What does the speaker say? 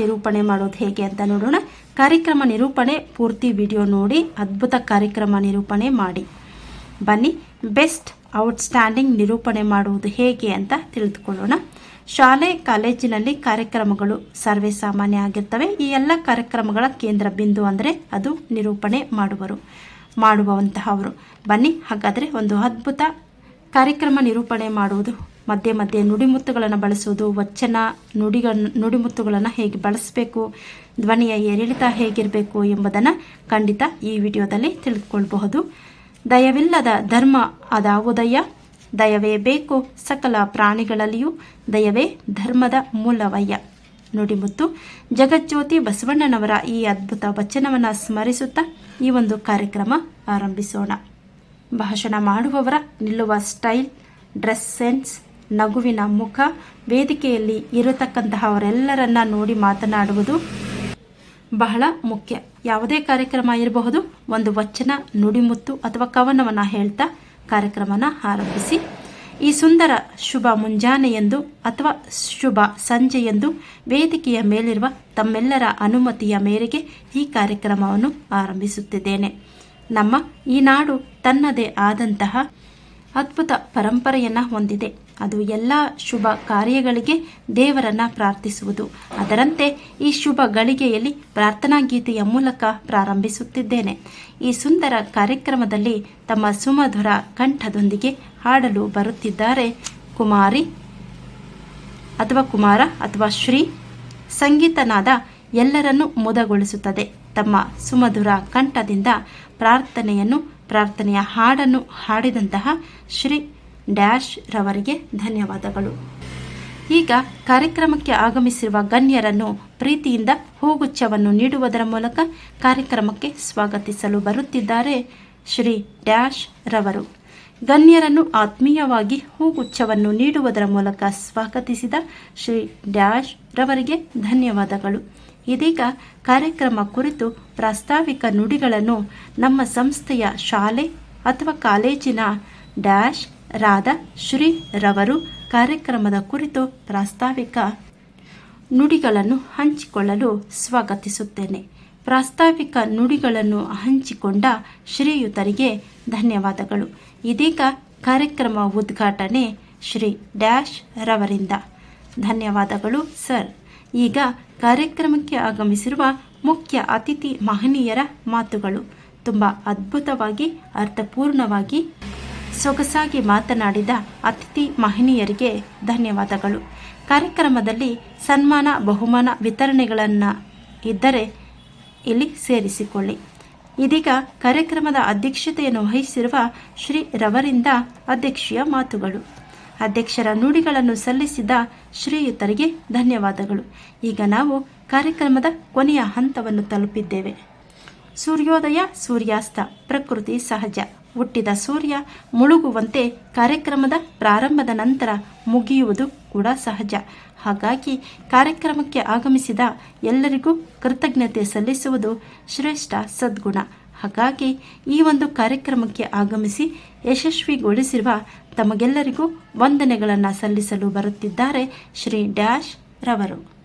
ನಿರೂಪಣೆ ಮಾಡೋದು ಹೇಗೆ ಅಂತ ನೋಡೋಣ. ಕಾರ್ಯಕ್ರಮ ನಿರೂಪಣೆ ಪೂರ್ತಿ ವಿಡಿಯೋ ನೋಡಿ, ಅದ್ಭುತ ಕಾರ್ಯಕ್ರಮ ನಿರೂಪಣೆ ಮಾಡಿ. ಬನ್ನಿ, ಬೆಸ್ಟ್ ಔಟ್ಸ್ಟ್ಯಾಂಡಿಂಗ್ ನಿರೂಪಣೆ ಮಾಡುವುದು ಹೇಗೆ ಅಂತ ತಿಳಿದುಕೊಳ್ಳೋಣ. ಶಾಲೆ, ಕಾಲೇಜಿನಲ್ಲಿ ಕಾರ್ಯಕ್ರಮಗಳು ಸರ್ವೇ ಸಾಮಾನ್ಯ ಆಗಿರ್ತವೆ. ಈ ಎಲ್ಲ ಕಾರ್ಯಕ್ರಮಗಳ ಕೇಂದ್ರ ಬಿಂದು ಅಂದರೆ ಅದು ನಿರೂಪಣೆ ಮಾಡುವರು ಮಾಡುವಂತಹವರು ಬನ್ನಿ, ಹಾಗಾದರೆ ಒಂದು ಅದ್ಭುತ ಕಾರ್ಯಕ್ರಮ ನಿರೂಪಣೆ ಮಾಡುವುದು ಮಧ್ಯೆ ಮಧ್ಯೆ ನುಡಿಮುತ್ತುಗಳನ್ನು ಬಳಸುವುದು, ವಚನ ನುಡಿಗ ನುಡಿಮುತ್ತುಗಳನ್ನು ಹೇಗೆ ಬಳಸಬೇಕು, ಧ್ವನಿಯ ಏರಿಳಿತ ಹೇಗಿರಬೇಕು ಎಂಬುದನ್ನು ಖಂಡಿತ ಈ ವಿಡಿಯೋದಲ್ಲಿ ತಿಳಿದುಕೊಳ್ಬಹುದು. ದಯವಿಲ್ಲದ ಧರ್ಮ ಅದಾವುದಯ್ಯ. ದಯವೇ ಬೇಕು ಸಕಲ ಪ್ರಾಣಿಗಳಲ್ಲಿಯೂ, ದಯವೇ ಧರ್ಮದ ಮೂಲವಯ್ಯ. ನುಡಿಮುತ್ತು. ಜಗಜ್ಯೋತಿ ಬಸವಣ್ಣನವರ ಈ ಅದ್ಭುತ ವಚನವನ್ನು ಸ್ಮರಿಸುತ್ತಾ ಈ ಒಂದು ಕಾರ್ಯಕ್ರಮ ಆರಂಭಿಸೋಣ. ಭಾಷಣ ಮಾಡುವವರ ನಿಲ್ಲುವ ಸ್ಟೈಲ್, ಡ್ರೆಸ್ ಸೆನ್ಸ್ ನಗುವಿನ ಮುಖ ವೇದಿಕೆಯಲ್ಲಿ ಇರತಕ್ಕಂತಹವರೆಲ್ಲರನ್ನ ನೋಡಿ ಮಾತನಾಡುವುದು ಬಹಳ ಮುಖ್ಯ. ಯಾವುದೇ ಕಾರ್ಯಕ್ರಮ ಇರಬಹುದು. ಒಂದು ವಚನ, ನುಡಿಮುತ್ತು ಅಥವಾ ಕವನವನ್ನು ಹೇಳ್ತಾ ಕಾರ್ಯಕ್ರಮನ ಆರಂಭಿಸಿ. ಈ ಸುಂದರ ಶುಭ ಮುಂಜಾನೆಯೆಂದು ಅಥವಾ ಶುಭ ಸಂಜೆಯೆಂದು ವೇದಿಕೆಯ ಮೇಲಿರುವ ತಮ್ಮೆಲ್ಲರ ಅನುಮತಿಯ ಮೇರೆಗೆ ಈ ಕಾರ್ಯಕ್ರಮವನ್ನು ಆರಂಭಿಸುತ್ತಿದ್ದೇನೆ. ನಮ್ಮ ಈ ನಾಡು ತನ್ನದೇ ಆದಂತಹ ಅದ್ಭುತ ಪರಂಪರೆಯನ್ನು ಹೊಂದಿದೆ. ಅದು ಎಲ್ಲ ಶುಭ ಕಾರ್ಯಗಳಿಗೆ ದೇವರನ್ನ ಪ್ರಾರ್ಥಿಸುವುದು. ಅದರಂತೆ ಈ ಶುಭ ಗಳಿಗೆಯಲ್ಲಿ ಪ್ರಾರ್ಥನಾ ಗೀತೆಯ ಮೂಲಕ ಪ್ರಾರಂಭಿಸುತ್ತಿದ್ದೇನೆ. ಈ ಸುಂದರ ಕಾರ್ಯಕ್ರಮದಲ್ಲಿ ತಮ್ಮ ಸುಮಧುರ ಕಂಠದೊಂದಿಗೆ ಹಾಡಲು ಬರುತ್ತಿದ್ದಾರೆ ಕುಮಾರಿ ಅಥವಾ ಕುಮಾರ ಅಥವಾ ಶ್ರೀ ಸಂಗೀತನಾದ ಎಲ್ಲರನ್ನು ಮುದಗೊಳಿಸುತ್ತದೆ. ತಮ್ಮ ಸುಮಧುರ ಕಂಠದಿಂದ ಪ್ರಾರ್ಥನೆಯನ್ನು, ಪ್ರಾರ್ಥನೆಯ ಹಾಡನ್ನು ಹಾಡಿದಂತಹ ಶ್ರೀ ಡ್ಯಾಶ್ ರವರಿಗೆ ಧನ್ಯವಾದಗಳು. ಈಗ ಕಾರ್ಯಕ್ರಮಕ್ಕೆ ಆಗಮಿಸಿರುವ ಗಣ್ಯರನ್ನು ಪ್ರೀತಿಯಿಂದ ಹೂಗುಚ್ಛವನ್ನು ನೀಡುವುದರ ಮೂಲಕ ಕಾರ್ಯಕ್ರಮಕ್ಕೆ ಸ್ವಾಗತಿಸಲು ಬರುತ್ತಿದ್ದಾರೆ ಶ್ರೀ ಡ್ಯಾಶ್ ರವರು. ಗಣ್ಯರನ್ನು ಆತ್ಮೀಯವಾಗಿ ಹೂಗುಚ್ಛವನ್ನು ನೀಡುವುದರ ಮೂಲಕ ಸ್ವಾಗತಿಸಿದ ಶ್ರೀ ಡ್ಯಾಶ್ ರವರಿಗೆ ಧನ್ಯವಾದಗಳು. ಇದೀಗ ಕಾರ್ಯಕ್ರಮ ಕುರಿತು ಪ್ರಾಸ್ತಾವಿಕ ನುಡಿಗಳನ್ನು ನಮ್ಮ ಸಂಸ್ಥೆಯ ಶಾಲೆ ಅಥವಾ ಕಾಲೇಜಿನ ಡ್ಯಾಶ್, ರಾಧಾ, ಶ್ರೀ, ರವರು ಕಾರ್ಯಕ್ರಮದ ಕುರಿತು ಪ್ರಾಸ್ತಾವಿಕ ನುಡಿಗಳನ್ನು ಹಂಚಿಕೊಳ್ಳಲು ಸ್ವಾಗತಿಸುತ್ತೇನೆ. ಪ್ರಾಸ್ತಾವಿಕ ನುಡಿಗಳನ್ನು ಹಂಚಿಕೊಂಡ ಶ್ರೀಯುತರಿಗೆ ಧನ್ಯವಾದಗಳು. ಇದೀಗ ಕಾರ್ಯಕ್ರಮ ಉದ್ಘಾಟನೆ ಶ್ರೀ ಡ್ಯಾಶ್ ರವರಿಂದ. ಧನ್ಯವಾದಗಳು, ಸರ್. ಈಗ ಕಾರ್ಯಕ್ರಮಕ್ಕೆ ಆಗಮಿಸಿರುವ ಮುಖ್ಯ ಅತಿಥಿ ಮಹನೀಯರ ಮಾತುಗಳು. ತುಂಬ ಅದ್ಭುತವಾಗಿ, ಅರ್ಥಪೂರ್ಣವಾಗಿ ಸೊಗಸಾಗಿ ಮಾತನಾಡಿದ ಅತಿಥಿ ಮಹನೀಯರಿಗೆ ಧನ್ಯವಾದಗಳು. ಕಾರ್ಯಕ್ರಮದಲ್ಲಿ ಸನ್ಮಾನ, ಬಹುಮಾನ ವಿತರಣೆಗಳನ್ನು ಇದ್ದರೆ ಇಲ್ಲಿ ಸೇರಿಸಿಕೊಳ್ಳಿ. ಇದೀಗ ಕಾರ್ಯಕ್ರಮದ ಅಧ್ಯಕ್ಷತೆಯನ್ನು ವಹಿಸಿರುವ ಶ್ರೀ ರವರಿಂದ ಅಧ್ಯಕ್ಷೀಯ ಮಾತುಗಳು. ಅಧ್ಯಕ್ಷರ ನುಡಿಗಳನ್ನು ಸಲ್ಲಿಸಿದ ಶ್ರೀಯುತರಿಗೆ ಧನ್ಯವಾದಗಳು. ಈಗ ನಾವು ಕಾರ್ಯಕ್ರಮದ ಕೊನೆಯ ಹಂತವನ್ನು ತಲುಪಿದ್ದೇವೆ. ಸೂರ್ಯೋದಯ ಸೂರ್ಯಾಸ್ತ, ಪ್ರಕೃತಿ ಸಹಜ. ಹುಟ್ಟಿದ ಸೂರ್ಯ ಮುಳುಗುವಂತೆ ಕಾರ್ಯಕ್ರಮದ ಪ್ರಾರಂಭದ ನಂತರ ಮುಗಿಯುವುದು ಕೂಡ ಸಹಜ. ಹಾಗಾಗಿ ಕಾರ್ಯಕ್ರಮಕ್ಕೆ ಆಗಮಿಸಿದ ಎಲ್ಲರಿಗೂ ಕೃತಜ್ಞತೆ ಸಲ್ಲಿಸುವುದು ಶ್ರೇಷ್ಠ ಸದ್ಗುಣ. ಹಾಗಾಗಿ ಈ ಒಂದು ಕಾರ್ಯಕ್ರಮಕ್ಕೆ ಆಗಮಿಸಿ ಯಶಸ್ವಿಗೊಳಿಸಿರುವ ತಮಗೆಲ್ಲರಿಗೂ ವಂದನೆಗಳನ್ನು ಸಲ್ಲಿಸಲು ಬರುತ್ತಿದ್ದಾರೆ ಶ್ರೀ ಡ್ಯಾಶ್ ರವರು.